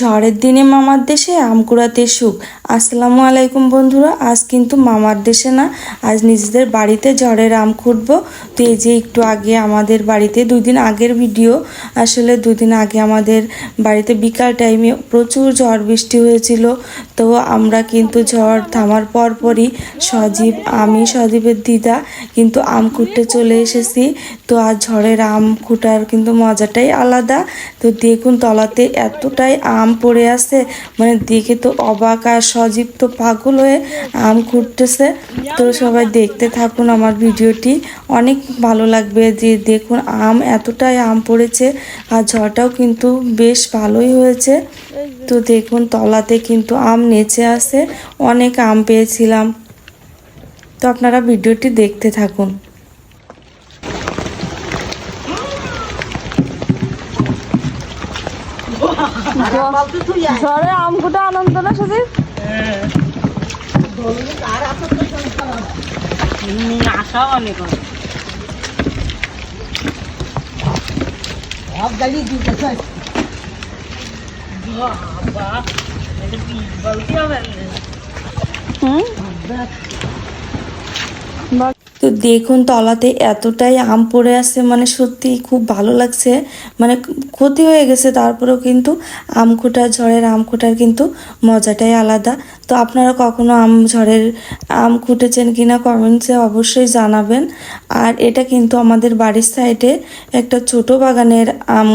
ঝড়ের দিনে মামার দেশে আম কুড়াতে সুখ। আসসালামু আলাইকুম বন্ধুরা, আজ কিন্তু মামার দেশে না, আজ নিজেদের বাড়িতে ঝড়ের আম খুঁটবো তো এই যে একটু আগে আমাদের বাড়িতে দুই দিন আগের ভিডিও, আসলে দুদিন আগে আমাদের বাড়িতে বিকাল টাইমে প্রচুর ঝড় বৃষ্টি হয়েছিল। তো আমরা কিন্তু ঝড় থামার পর পরই সজীব, আমি, সজীবের দিদা কিন্তু আম খুঁটতে চলে এসেছি। তো আজ ঝড়ের আম খুঁটার কিন্তু মজাটাই আলাদা। তো দেখুন তলাতে এতটাই আম পড়ে আছে। মানে দেখে তো অবাক আর সজীব তো পাগল হয়ে আম খুঁটতেছে তো সবাই দেখতে থাকুন আমার ভিডিওটি। অনেক ভালো লাগবে যে দেখুন আম এতটাই আম পড়েছে আর ঝড়টাও কিন্তু বেশ ভালোই হয়েছে। তো দেখুন তলাতে কিন্তু আম নেচে আছে অনেক আম পেয়েছিলাম। তো আপনারা ভিডিওটি দেখতে থাকুন। ঝড়ে আমকুটা আনন্দ না শুধু আশা অনেক তো দেখুন তলাতে এতটাই আম পড়ে আছে মানে সত্যি খুব ভালো লাগছে। মানে ক্ষতি হয়ে গেছে, তারপরেও কিন্তু আম খোটার ঝড়ের আম খোটার কিন্তু মজাটাই আলাদা। তো আপনারা কখনো আম, ঝড়ের আম খুঁটেছেন কিনা কমেন্টসে অবশ্যই জানাবেন। আর এটা কিন্তু আমাদের বাড়ির সাইডে একটা ছোট বাগানের আম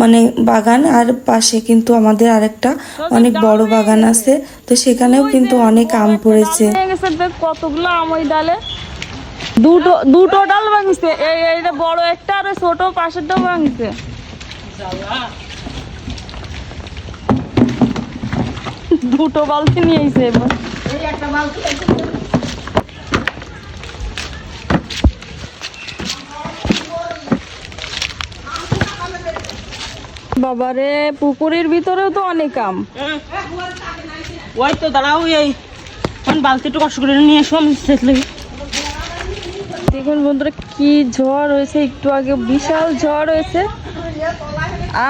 মানে বাগান, আর পাশে কিন্তু আমাদের আরেকটা অনেক বড় বাগান আছে। তো সেখানেও কিন্তু অনেক আম পড়েছে। কতগুলো আম ওই ডালে? দুটো দুটো ডাল ভাঙছে। এই, এইটা বড় একটা আর ছোট পাশেরটাও ভাঙছে। দুটো বালতি নিয়ে এসে এবার। বাবারে, পুকুরের ভিতরেও তো অনেক আম। ওই তো দাঁড়াও, এই কোন বালতি একটু কষ্ট করে নিয়ে এসো আমি দেখুন বন্ধুরা, কি ঝড় হয়েছে, একটু আগে বিশাল ঝড় হয়েছে।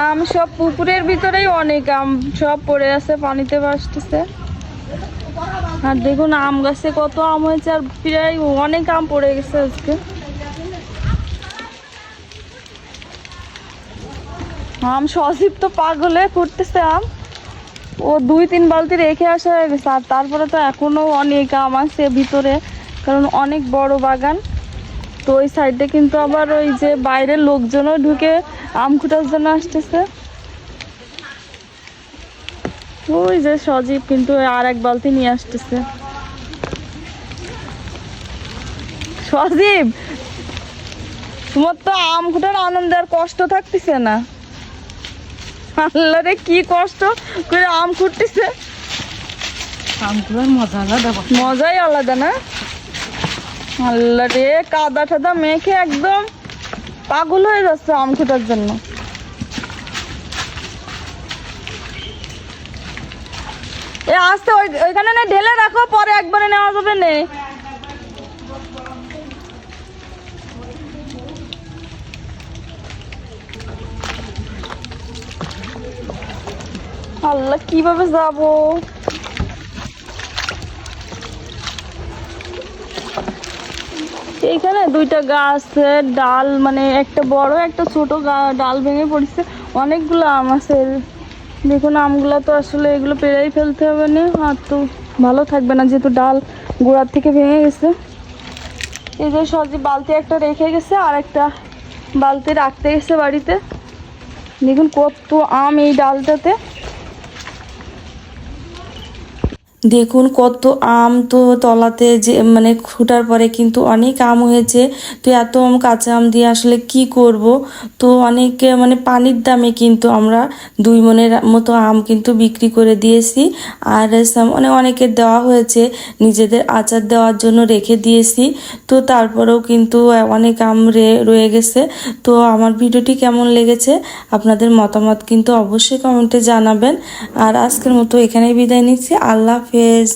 আম সব পুকুরের ভিতরেই অনেক আম, সব পড়ে আছে, পানিতে ভাসতেছে। আর দেখুন, আম গাছে কত আম হয়েছে, আর প্রায় অনেক আম পড়ে গেছে আজকে। আম সজীব তো পাগলে করতেছে আম। ও দুই তিন বালতি রেখে আসা হয়ে গেছে, আর তারপরে তো এখনও অনেক আম আছে ভিতরে, কারণ অনেক বড় বাগান। তো ওই সাইডে কিন্তু আবার ওই যে বাইরের লোকজনও ঢুকে আম খুঁটার জন্য আসতেছে। ওই যে সজীব কিন্তু আর এক বালতি নিয়ে আসতেছে। সজীব তোমার তো আম খুঁটার আনন্দে আর কষ্ট থাকতেছে না। আল্লাহ রে কি কষ্ট করে আম খুঁটতেছে। আমগুলোর মজা আলাদা মজাই আলাদা না? আল্লাহ রে, কাদা টাদা মেখে একদম পাগল হয়ে যাচ্ছে আম খোটার জন্য। এ, আসতে, ওই, ওইখানে না, ঢেলে রাখো, পরে একবারে নেওয়া যাবে নে। আল্লাহ, কীভাবে যাব? এইখানে দুইটা গাছের ডাল মানে একটা বড়, একটা ছোট ডাল ভেঙে পড়ছে। অনেকগুলো আম আছে। দেখুন, আমগুলো তো আসলে এগুলো পেরেই ফেলতে হবে না। আর তো ভালো থাকবে না, যেহেতু ডাল গোড়ার থেকে ভেঙে গেছে। এই যে সজি বালতি একটা রেখে গেছে, আর একটা বালতি রাখতে গেছে বাড়িতে। দেখুন, কত আম এই ডালটাতে। দেখুন কত আম তো তলাতে যে মানে ফুটার পরে কিন্তু অনেক আম হয়েছে। তো এত আম, কাঁচা আম দিয়ে আসলে কি করব? তো অনেক মানে পানির দামে কিন্তু আমরা দুই মনের মতো আম কিন্তু বিক্রি করে দিয়েছি। আর মানে অনেকের দেওয়া হয়েছে, নিজেদের আচার দেওয়ার জন্য রেখে দিয়েছি। তো তারপরেও কিন্তু অনেক আম রে- রয়ে গেছে। তো আমার ভিডিওটি কেমন লেগেছে, আপনাদের মতামত কিন্তু অবশ্যই কমেন্টে জানাবেন। আর আজকের মতো এখানেই বিদায় নিচ্ছি। আল্লাহ হাফেজ